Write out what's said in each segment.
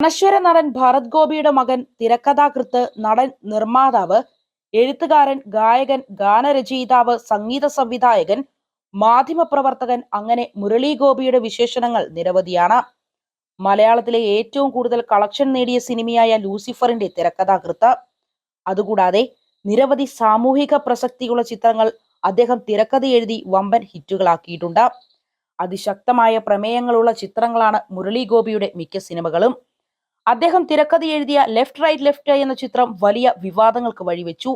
അനശ്വര നടൻ ഭരത് ഗോപിയുടെ മകൻ തിരക്കഥാകൃത്ത് നടൻ നിർമ്മാതാവ് എഴുത്തുകാരൻ ഗായകൻ ഗാനരചയിതാവ് സംഗീത സംവിധായകൻ മാധ്യമപ്രവർത്തകൻ അങ്ങനെ മുരളി ഗോപിയുടെ വിശേഷണങ്ങൾ നിരവധിയാണ്. മലയാളത്തിലെ ഏറ്റവും കൂടുതൽ കളക്ഷൻ നേടിയ സിനിമയായ ലൂസിഫറിന്റെ തിരക്കഥാകൃത്ത്. അതുകൂടാതെ നിരവധി സാമൂഹിക പ്രസക്തിയുള്ള ചിത്രങ്ങൾ അദ്ദേഹം തിരക്കഥ എഴുതി വമ്പൻ ഹിറ്റുകളാക്കിയിട്ടുണ്ട്. അതിശക്തമായ പ്രമേയങ്ങളുള്ള ചിത്രങ്ങളാണ് മുരളി ഗോപിയുടെ മിക്ക സിനിമകളും. അദ്ദേഹം തിരക്കഥ എഴുതിയ ലെഫ്റ്റ് റൈറ്റ് ലെഫ്റ്റ് എന്ന ചിത്രം വലിയ വിവാദങ്ങൾക്ക് വഴിവെച്ചു.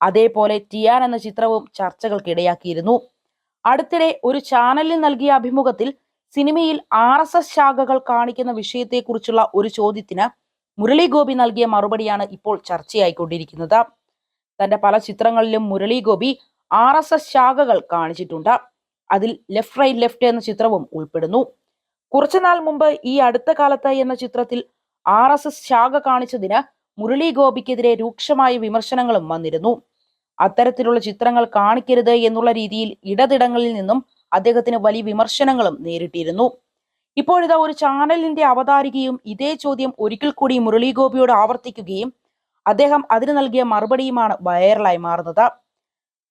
അതേപോലെ ടിയാൻ എന്ന ചിത്രവും ചർച്ചകൾക്കിടയാക്കിയിരുന്നു അടുത്തിടെ ഒരു ചാനലിൽ നൽകിയ അഭിമുഖത്തിൽ സിനിമയിൽ ആർ എസ് എസ് ശാഖകൾ കാണിക്കുന്ന വിഷയത്തെക്കുറിച്ചുള്ള ഒരു ചോദ്യത്തിന് മുരളി ഗോപി നൽകിയ മറുപടിയാണ് ഇപ്പോൾ ചർച്ചയായിക്കൊണ്ടിരിക്കുന്നത്. തന്റെ പല ചിത്രങ്ങളിലും Murali Gopi R S S ശാഖകൾ കാണിച്ചിട്ടുണ്ട്. അതിൽ ലെഫ്റ്റ് റൈറ്റ് ലെഫ്റ്റ് എന്ന ചിത്രവും ഉൾപ്പെടുന്നു. കുറച്ചുനാൾ മുമ്പ് ഈ അടുത്ത കാലത്ത് എന്ന ചിത്രത്തിൽ ആർ എസ് എസ് ശാഖ കാണിച്ചതിന് മുരളി ഗോപിക്കെതിരെ രൂക്ഷമായ വിമർശനങ്ങളും വന്നിരുന്നു. അത്തരത്തിലുള്ള ചിത്രങ്ങൾ കാണിക്കരുത് എന്നുള്ള രീതിയിൽ ഇടതിടങ്ങളിൽ നിന്നും അദ്ദേഹത്തിന് വലിയ വിമർശനങ്ങളും നേരിട്ടിരുന്നു. ഇപ്പോഴിതാ ഒരു ചാനലിന്റെ അവതാരികയും ഇതേ ചോദ്യം ഒരിക്കൽ കൂടി മുരളി ഗോപിയോട് ആവർത്തിക്കുകയും അദ്ദേഹം അതിന് നൽകിയ മറുപടിയുമാണ് വൈറലായി മാറുന്നത്.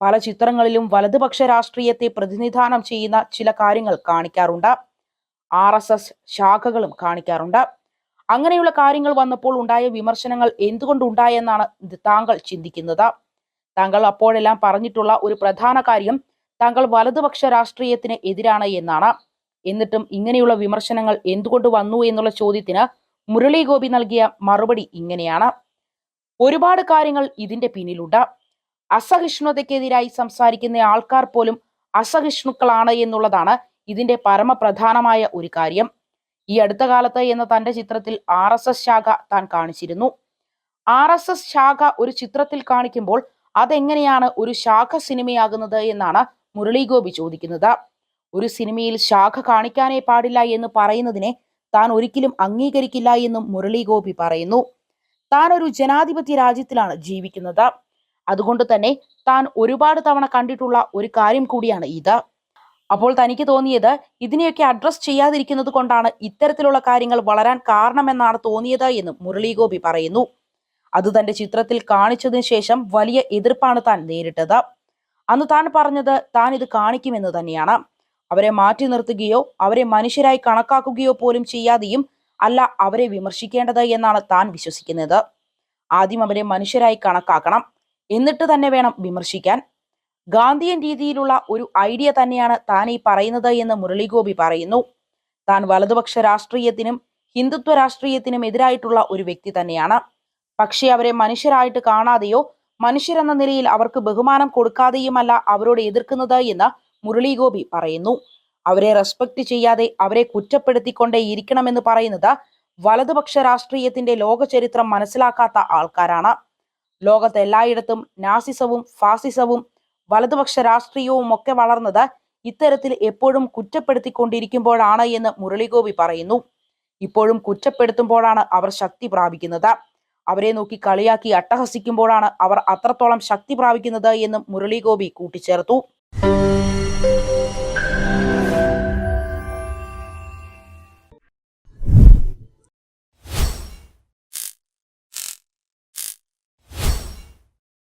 പല ചിത്രങ്ങളിലും വലതുപക്ഷ രാഷ്ട്രീയത്തെ പ്രതിനിധാനം ചെയ്യുന്ന ചില കാര്യങ്ങൾ കാണിക്കാറുണ്ട്. ആർ എസ് എസ് ശാഖകളും കാണിക്കാറുണ്ട്. അങ്ങനെയുള്ള കാര്യങ്ങൾ വന്നപ്പോൾ ഉണ്ടായ വിമർശനങ്ങൾ എന്തുകൊണ്ടുണ്ടായെന്നാണ് താങ്കൾ ചിന്തിക്കുന്നത്? താങ്കൾ അപ്പോഴെല്ലാം പറഞ്ഞിട്ടുള്ള ഒരു പ്രധാന കാര്യം താങ്കൾ വലതുപക്ഷ രാഷ്ട്രീയത്തിന് എതിരാണ് എന്നാണ്. എന്നിട്ടും ഇങ്ങനെയുള്ള വിമർശനങ്ങൾ എന്തുകൊണ്ട് വന്നു എന്നുള്ള ചോദ്യത്തിന് മുരളി ഗോപി നൽകിയ മറുപടി ഇങ്ങനെയാണ്. ഒരുപാട് കാര്യങ്ങൾ ഇതിന്റെ പിന്നിലുണ്ട്. അസഹിഷ്ണുതയ്ക്കെതിരായി സംസാരിക്കുന്ന ആൾക്കാർ പോലും അസഹിഷ്ണുക്കളാണ് എന്നുള്ളതാണ് ഇതിന്റെ പരമപ്രധാനമായ ഒരു കാര്യം. ഈ അടുത്ത കാലത്ത് എന്ന തന്റെ ചിത്രത്തിൽ ആർ എസ് എസ് ശാഖ താൻ കാണിച്ചിരുന്നു. ആർ എസ് എസ് ശാഖ ഒരു ചിത്രത്തിൽ കാണിക്കുമ്പോൾ അതെങ്ങനെയാണ് ഒരു ശാഖ സിനിമയാകുന്നത് എന്നാണ് മുരളി ഗോപി ചോദിക്കുന്നത്. ഒരു സിനിമയിൽ ശാഖ കാണിക്കാനേ പാടില്ല എന്ന് പറയുന്നതിനെ താൻ ഒരിക്കലും അംഗീകരിക്കില്ല എന്നും മുരളി ഗോപി പറയുന്നു. താൻ ഒരു ജനാധിപത്യ രാജ്യത്തിലാണ് ജീവിക്കുന്നത്. അതുകൊണ്ട് തന്നെ താൻ ഒരുപാട് തവണ കണ്ടിട്ടുള്ള ഒരു കാര്യം കൂടിയാണ് ഇത്. അപ്പോൾ തനിക്ക് തോന്നിയത് ഇതിനെയൊക്കെ അഡ്രസ് ചെയ്യാതിരിക്കുന്നത് കൊണ്ടാണ് ഇത്തരത്തിലുള്ള കാര്യങ്ങൾ വളരാൻ കാരണമെന്നാണ് തോന്നിയത് എന്നും മുരളീഗോപി പറയുന്നു. അത് തന്റെ ചിത്രത്തിൽ കാണിച്ചതിന് ശേഷം വലിയ എതിർപ്പാണ് താൻ നേരിട്ടത്. അന്ന് താൻ പറഞ്ഞത് താൻ ഇത് കാണിക്കുമെന്ന് തന്നെയാണ്. അവരെ മാറ്റി നിർത്തുകയോ അവരെ മനുഷ്യരായി കണക്കാക്കുകയോ പോലും ചെയ്യാതെയും അല്ല അവരെ വിമർശിക്കേണ്ടത് എന്നാണ് താൻ വിശ്വസിക്കുന്നത്. ആദ്യം അവരെ മനുഷ്യരായി കണക്കാക്കണം. എന്നിട്ട് തന്നെ വേണം വിമർശിക്കാൻ. ഗാന്ധിയൻ രീതിയിലുള്ള ഒരു ഐഡിയ തന്നെയാണ് താൻ ഈ പറയുന്നത് എന്ന് മുരളിഗോപി പറയുന്നു. താൻ വലതുപക്ഷ രാഷ്ട്രീയത്തിനും ഹിന്ദുത്വ രാഷ്ട്രീയത്തിനും എതിരായിട്ടുള്ള ഒരു വ്യക്തി തന്നെയാണ്. പക്ഷേ അവരെ മനുഷ്യരായിട്ട് കാണാതെയോ മനുഷ്യരെന്ന നിലയിൽ അവർക്ക് ബഹുമാനം കൊടുക്കാതെയുമല്ല അവരോട് എതിർക്കുന്നത് എന്ന് മുരളീഗോപി പറയുന്നു. അവരെ റെസ്പെക്ട് ചെയ്യാതെ അവരെ കുറ്റപ്പെടുത്തിക്കൊണ്ടേ ഇരിക്കണമെന്ന് പറയുന്നത് വലതുപക്ഷ രാഷ്ട്രീയത്തിന്റെ ലോക ചരിത്രം മനസ്സിലാക്കാത്ത ആൾക്കാരാണ്. ലോകത്ത് എല്ലായിടത്തും നാസിസവും ഫാസിസവും വലതുപക്ഷ രാഷ്ട്രീയവും ഒക്കെ വളർന്നത് ഇത്തരത്തിൽ എപ്പോഴും കുറ്റപ്പെടുത്തിക്കൊണ്ടിരിക്കുമ്പോഴാണ് എന്ന് മുരളിഗോപി പറയുന്നു. ഇപ്പോഴും കുറ്റപ്പെടുത്തുമ്പോഴാണ് അവർ ശക്തി പ്രാപിക്കുന്നത്. അവരെ നോക്കി കളിയാക്കി അട്ടഹസിക്കുമ്പോഴാണ് അവർ അത്രത്തോളം ശക്തി പ്രാപിക്കുന്നത് എന്നും മുരളിഗോപി കൂട്ടിച്ചേർത്തു.